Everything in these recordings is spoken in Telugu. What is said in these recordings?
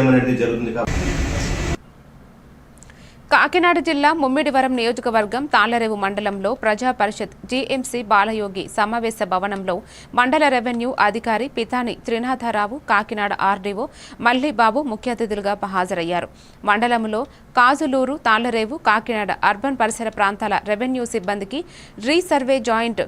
అనేది జరుగుతుంది కాబట్టి. కాకినాడ జిల్లా ముమ్మిడివరం నియోజకవర్గం తాళ్ళరేవు మండలంలో ప్రజా పరిషత్ జీఎంసీ బాలయోగి సమావేశ భవనంలో మండల రెవెన్యూ అధికారి పితాని త్రినాథరావు కాకినాడ ఆర్డీఓ మల్లిబాబు ముఖ్య అతిథులుగా హాజరయ్యారు. మండలంలో కాజులూరు తాళ్ళరేవు కాకినాడ అర్బన్ పరిసర ప్రాంతాల రెవెన్యూ సిబ్బందికి resurvey joint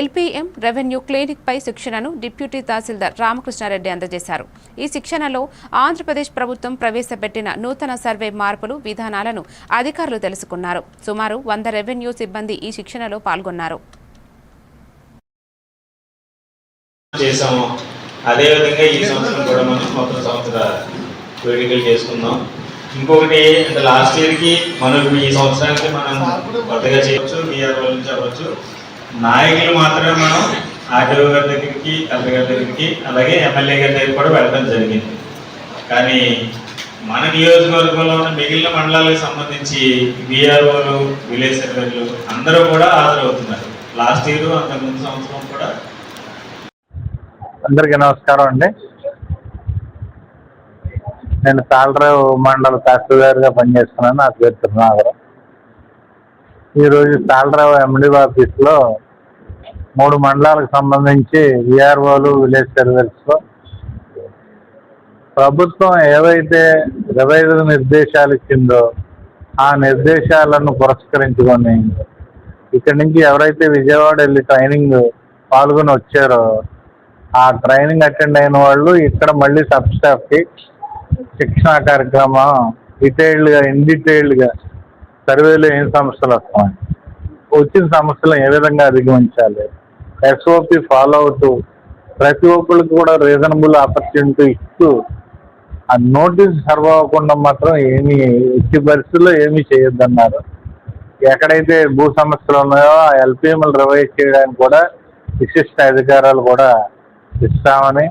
LPM revenue clinic పై శిక్షణను డిప్యూటీ తహసీల్దార్ రామకృష్ణారెడ్డి అందజేశారు. ఈ శిక్షణలో ఆంధ్రప్రదేశ్ ప్రభుత్వం ప్రవేశపెట్టిన నూతన సర్వే మార్పులు విధానాలను అధికారులు తెలుసుకున్నారు. సుమారు వంద రెవెన్యూ సిబ్బంది ఈ శిక్షణలో పాల్గొన్నారు. చేసాము అదేవిధంగా ఈ సంవత్సరం కూడా మనం మొత్తం సంవత్సర వేడుకలు చేసుకుందాం. ఇంకొకటి అంటే లాస్ట్ ఇయర్కి మనం ఈ సంవత్సరానికి మనం కొత్తగా చేయవచ్చు బీఆర్ నుంచి అవ్వచ్చు. నాయకులు మాత్రమే మనం ఆర్టీఓ గారి దగ్గరికి కలెక్టర్ గారి దగ్గరికి అలాగే ఎమ్మెల్యే గారి దగ్గరికి కూడా వెళ్ళడం జరిగింది. కానీ మన నియోజకవర్గంలో ఉన్న మిగిలిన మండలాలకు సంబంధించి బీఆర్ఓలు విలేజ్ సర్వేలు అందరూ కూడా హాజరవుతున్నారు. లాస్ట్ ఇయర్ అంతకుముందు సంవత్సరం కూడా. అందరికీ నమస్కారం అండి. నేను తాళరావు మండల తహసీల్దార్గా పనిచేస్తున్నాను. నా పేరు తిరునాగరం ఈరోజు తాళరావు ఎండి ఆఫీస్లో మూడు మండలాలకు సంబంధించి విఆర్ఓలు విలేజ్ సర్వీస్లో ప్రభుత్వం ఏవైతే ఐదు నిర్దేశాలు ఇచ్చిందో ఆ నిర్దేశాలను పురస్కరించుకొని ఇక్కడి నుంచి ఎవరైతే విజయవాడ వెళ్ళి ట్రైనింగ్ పాల్గొని వచ్చారో ఆ ట్రైనింగ్ అటెండ్ అయిన వాళ్ళు ఇక్కడ మళ్ళీ సబ్ స్టాఫ్కి శిక్షణా కార్యక్రమం డీటెయిల్డ్గా ఇన్ డీటెయిల్డ్గా సర్వేలో ఏం సమస్యలు వస్తాయి? వచ్చిన సమస్యలు ఏ విధంగా అధిగమించాలి? ఎస్ఓపి ఫాలో అవుతూ ప్రతి ఒక్కరికి కూడా రీజనబుల్ ఆపర్చునిటీ ఇస్తూ ఆ నోటీస్ సర్వ్ అవ్వకుండా మాత్రం ఏమి ఎట్టి పరిస్థితుల్లో ఏమీ చేయొద్దన్నారు. ఎక్కడైతే భూ సమస్యలు ఉన్నాయో ఆ ఎల్పిఎంలు రివైజ్ చేయడానికి కూడా విశిష్ట అధికారాలు కూడా ఇస్తామని